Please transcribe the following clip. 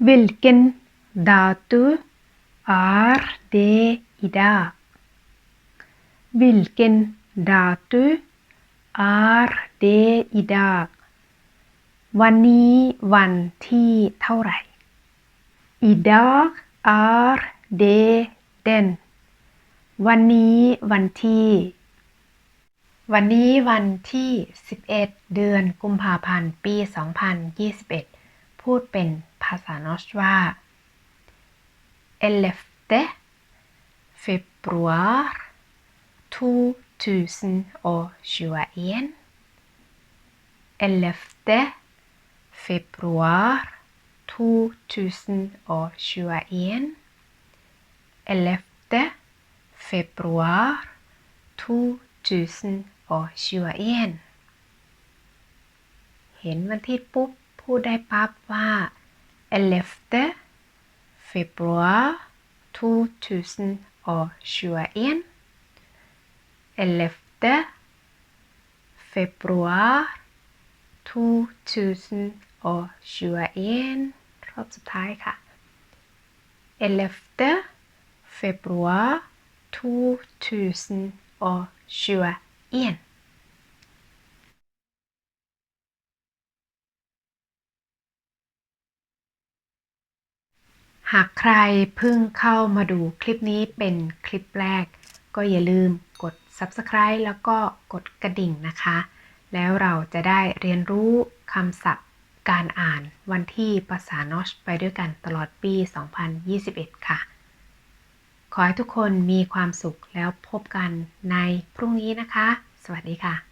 Vilken dato är det idag? Vilken dato är det idag? วันนี้วันที่เท่าไหร่ Idag är det den วันนี้วันที่ วันนี้วันที่ 11 เดือนกุมภาพันธ์ ปี 2021 พูดเป็น ภาษานอชว่า 11 februar 2021 11 februar 2021 11 februar 2021เห็นวันที่ปุ๊บ พูดได้ปั๊บว่า 11 februar 2021 11 februar 2021 รอบสุดท้ายค่ะ 11 februar 2021 หากใครเพิ่งเข้ามาดูคลิปนี้เป็นคลิปแรก ก็อย่าลืมกด subscribe แล้วก็กดกระดิ่งนะคะ แล้วเราจะได้เรียนรู้คำศัพท์การอ่านวันที่ภาษานอชไปด้วยกันตลอดปี 2021 ค่ะ ขอให้ทุกคนมีความสุขแล้วพบกันในพรุ่งนี้นะคะ สวัสดีค่ะ